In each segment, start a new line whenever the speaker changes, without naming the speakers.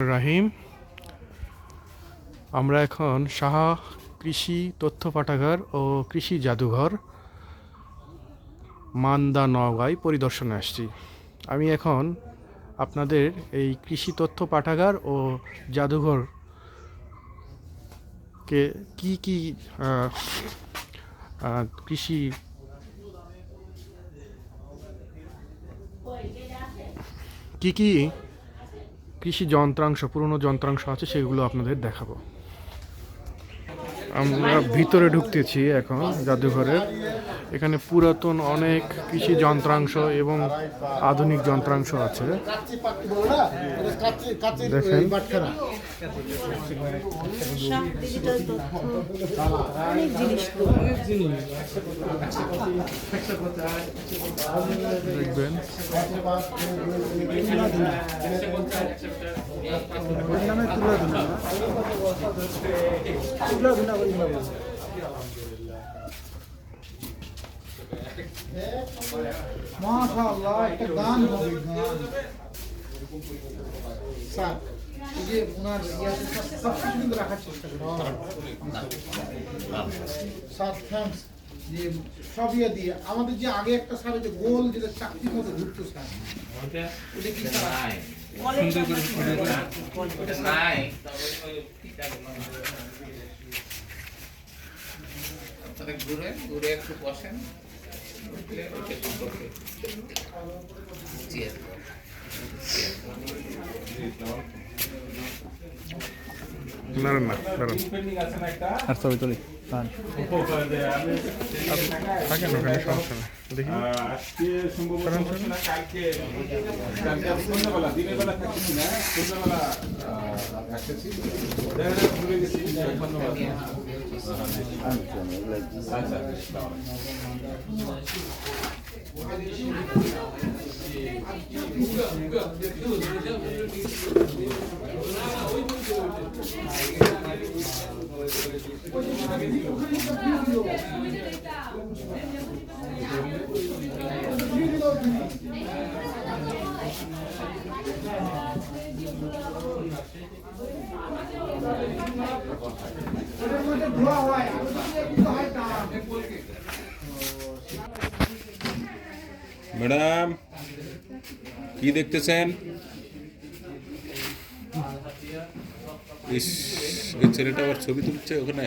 রাহিম। আমরা এখন সাহা কৃষি তথ্য পাঠাগার ও কৃষি জাদুঘর মান্দা নওগাঁয় পরিদর্শনে আসছি। আমি এখন আপনাদের এই কৃষি তথ্য পাঠাগার ও জাদুঘর কে কি কৃষি কি কি কৃষি যন্ত্রাংশ পুরনো যন্ত্রাংশ আছে সেগুলো আপনাদের দেখাবো। আমরা ভিতরে ঢুকতেছি এখন জাদুঘরের। এখানে পুরাতন অনেক কৃষি যন্ত্রাংশ এবং আধুনিক যন্ত্রাংশ আছে দেখেন।
সব ডিজিটাল তথ্য অনেক জিনিস তো
দেখবেন
মাশাআল্লাহ একটা গান হবে গান। স্যার যে ওনার ইয়াতে সব- সব কিছু কিন্তু রাখার চেষ্টা করুন। স্যার থ্যাঙ্কস যে সব ইয়ে দিয়ে আমাদের যে আগে একটা স্যার যে গোল যেটা চাকরির মতো ঘুরতো স্যার। ওটা কি স্যার?
আপনারা ঘুরে ঘুরে একটু বসেন। Cierto. জি
না না দাঁড়ান।
আর ছবি তুলি
থাকেন ওখানে সমস্যা
না, দেখা। আচ্ছা
ওটার মধ্যে ধোয়া হয় ওটা কিন্তু হয় তা
ম্যাডাম কি দেখতেছেন ইস এই ছেলেটা আবার ছবি তুলছে ওখানে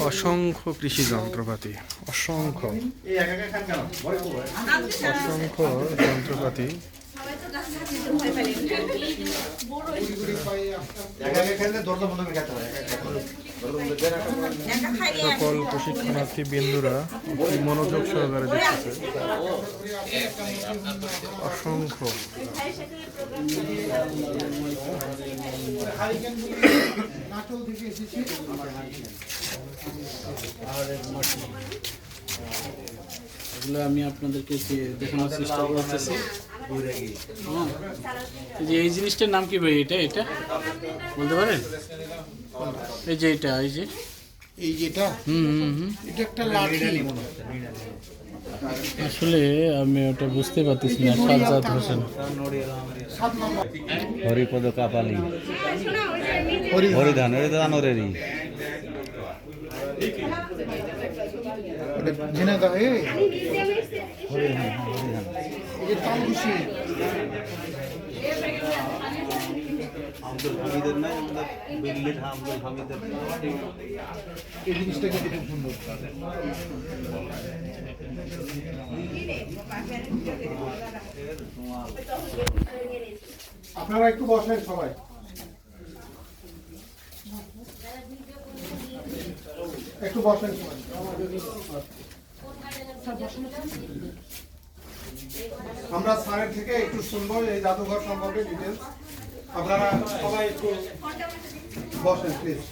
অসংখ্য কৃষি যন্ত্রপাতি অসংখ্য অসংখ্য যন্ত্রপাতি সকল প্রশিক্ষণার্থী বিন্দুরা মনোযোগ সহকারে দেখতেছে। অসংখ্য।
এগুলো আমি আপনাদেরকে দেখানোর চেষ্টা করতেছি। যে এই জিনিসটার নাম কি ভাই এটা? এটা? বলতে পারেন? এই যে এটা এই যে।
এই যেটা
হুম হুম হুম
এটা একটা লাঠি।
আসলে আমি ওটা বুঝতে পারতেছি না সাজ্জাদ হোসেন।
হরিপদ কাপালি। হরিধান। এটা দানোরেরই
ঝিনাইদহে এই যে তালকুশি
আব্দুল হামিদের নাই আমাদের আব্দুল হামিদের।
এই জিনিসটা কিন্তু খুব সুন্দর আপনারা একটু বসেন সবাই। একটু বসেন আমরা স্যারের থেকে একটু শুনব, এই জাদুঘর সম্পর্কে ডিটেলস আপনারা সবাই একটু বসেন প্লিজ